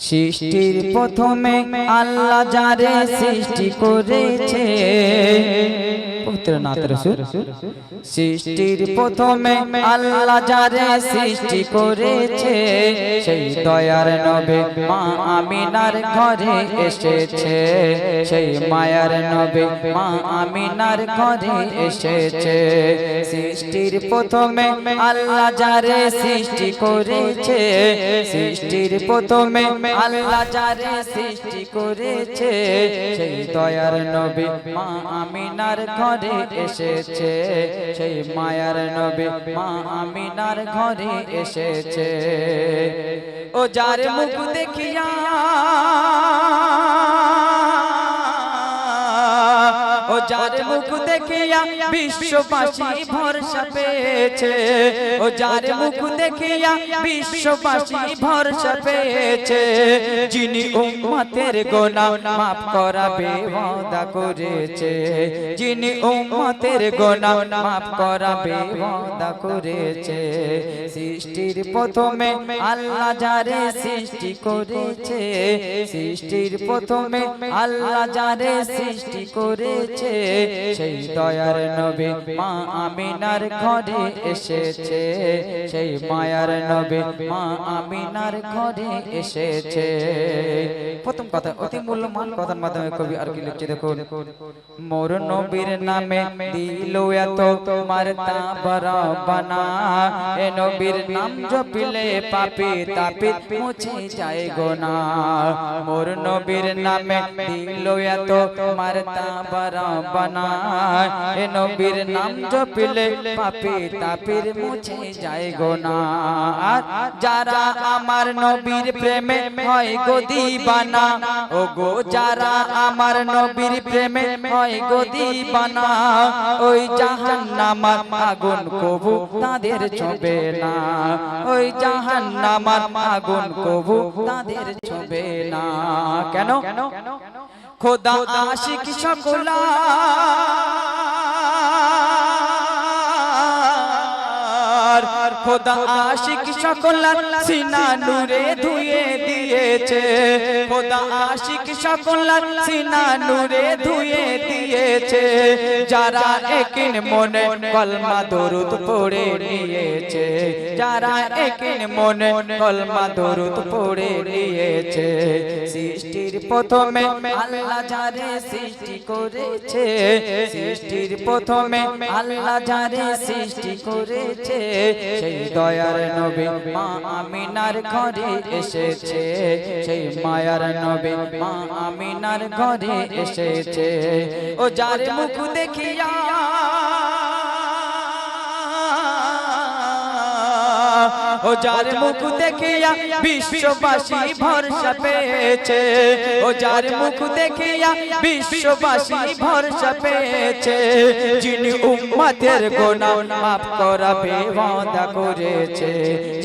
সৃষ্টির প্রথমে আল্লাহ যারে সৃষ্টি করেছে পবিত্র নাথ রসুল। সৃষ্টির প্রথমে আল্লাহ যারে সৃষ্টি করেছে সেই দয়ার নবে মা আমিনার ঘরে এসেছে সেই মায়ার নবে মা আমিনার ঘরে এসেছে সৃষ্টির প্রথমে আল্লাহ যারে সৃষ্টি করেছে সৃষ্টির প্রথমে আল্লাহ যারে সৃষ্টি করেছে সেই দয়ার নবী মা আমিনার ঘরে এসেছে। সেই মায়ার নবী মা আমিনার ঘরে এসেছে। ও যার মুখ দেখিয়া ও যার মুখ দেখিয়া বিশ্ববাসী ভরসা পেয়েছে ও যার মুখ দেখিয়া বিশ্ববাসী ভরসা পেয়েছে যিনি উম্মতের গোনা মাফ করাবে ওয়াদা করেছে। যিনি উম্মতের গোনা মাফ করাবে ওয়াদা করেছে। সৃষ্টির প্রথমে আল্লাহ যারে সৃষ্টি করেছে। সৃষ্টির প্রথমে আল্লাহ যারে সৃষ্টি করেছে। সেই দয়ার নবী মা আমিনার ঘরে এসেছে, সেই মায়ার নবী মা আমিনার ঘরে এসেছে। প্রথম কথা, অতি মূল্যবান কথার মাধ্যমে কবি আর কি লিখছে দেখুন, মোর নবীর নামে দিল এত তোমার তাবরা বানা। এ নবীর নাম জপিলে পাপি তাপি মুছে যায় গোনা। মোর নবীর নামে দিল এত তোমার তাবরা বানা এ নবীর নাম জপিলে পাপি তাপির মুছে যায় গোনা আর যারা আমার নবীর প্রেমে হয় গো দিবানা, ও গো যারা আমার নবীর প্রেমে হয় গো দিবানা, ওই জাহান্নামার আগুন কবু তাদের ছবে না। ওই জাহান্নামার আগুন কবু তাদের ছবে না। কেন? খোদা আশিক সকলা। খোদা আশিক সকল সিনা নূরে ধুয়ে দিয়েছে। খোদা আশিক সকল সিনা নূরে ধুয়ে দিয়েছে। যারা একিন মনে কলমা দরুদ পড়ে নিয়েছে। যারা একিন মনে কলমা দরুদ পড়ে নিয়েছে। প্রথমে আল্লাহ যারে সৃষ্টি করেছে, সৃষ্টির প্রথমে আল্লাহ যারে সৃষ্টি করেছে, সেই দয়ার নবী মা আমিনার ঘরে এসেছে, সেই মায়ার নবী মা আমিনার ঘরে এসেছে। ও যার মুখ দেখিয়া ও যার মুখ দেখিয়া বিশ্ববাসী ভরসা পেয়েছে। ও যার মুখ দেখিয়া বিশ্ববাসী ভরসা পেয়েছে। যিনি উম্মতের গোনা মাফ করাবে ওয়াদা করেছে।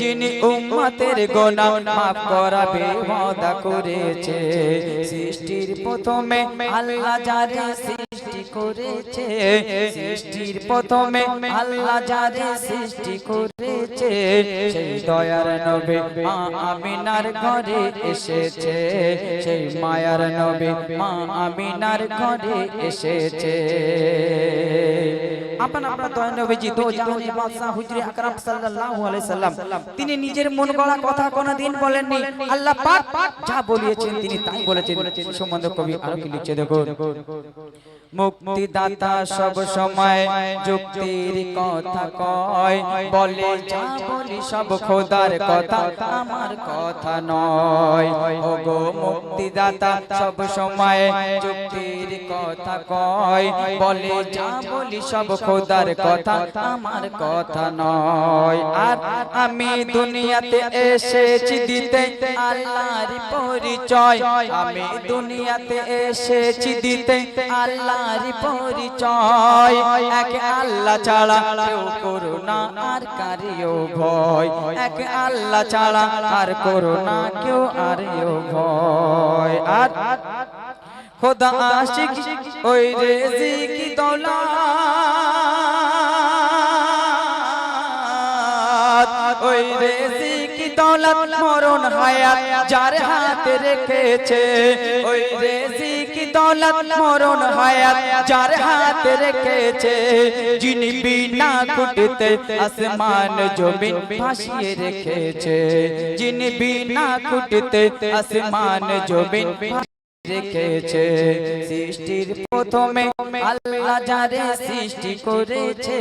যিনি উম্মতের গোনা মাফ করাবে ওয়াদা করেছে। সৃষ্টির প্রথমে আল্লাহ যারে সৃষ্টি করেছে। সৃষ্টির প্রথমে আল্লাহ সৃষ্টি করেছে, সেই দয়ার মা আমিনার ঘরে এসেছে। সেই মায়ার মা আমিনার ঘরে এসেছে। তিনি নিজের মন গড়া কথা কোনোদিন বলেননি। আল্লাহ যা বলিয়েছেন তিনি তাই বলেছেন। সম্বন্ধ কবি আরও কি লিখছে দেখো মুক্তিদাতা সব সময় যুক্তির কথা কয়। বলে যা বলি সব খোদার কথা, আমার কথা নয়। ও গো মুক্তিদাতা সব সময় যুক্তির কথা কয়। বলে যা বলি সব খোদার কথা, আমার কথা নয়। আর আমি দুনিয়াতে এসেছি দিতে আল্লাহর পরিচয়। আমি দুনিয়াতে এসেছি দিতে আল্লাহর পরিচয়, এক আল্লাহ ছাড়া কেউ করুণা, আর কারিও ভয়। এক আল্লাহ ছাড়া আর করুণা, কেউ আরিও ভয়। আর খোদা আশিক, ওই রেজিক দৌলত। ওই রেজিক দৌলত মরণ হায়াত যার হাতে রেখেছে। ওই রেজিক দৌলত মরণ হায়াত যার হাতে রেখেছে, যিনি বিনা কুটিতে আসমান জমিন ভাসিয়ে রেখেছে, যিনি বিনা কুটিতে আসমান জমিন রেখেছে। সৃষ্টির প্রথমে আল্লাহ যারে সৃষ্টি করেছে,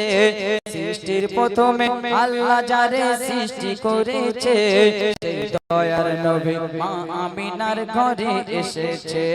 সৃষ্টির প্রথমে আল্লাহ যারে সৃষ্টি করেছে দয়ার নবী মা আমিনার ঘরে এসেছে।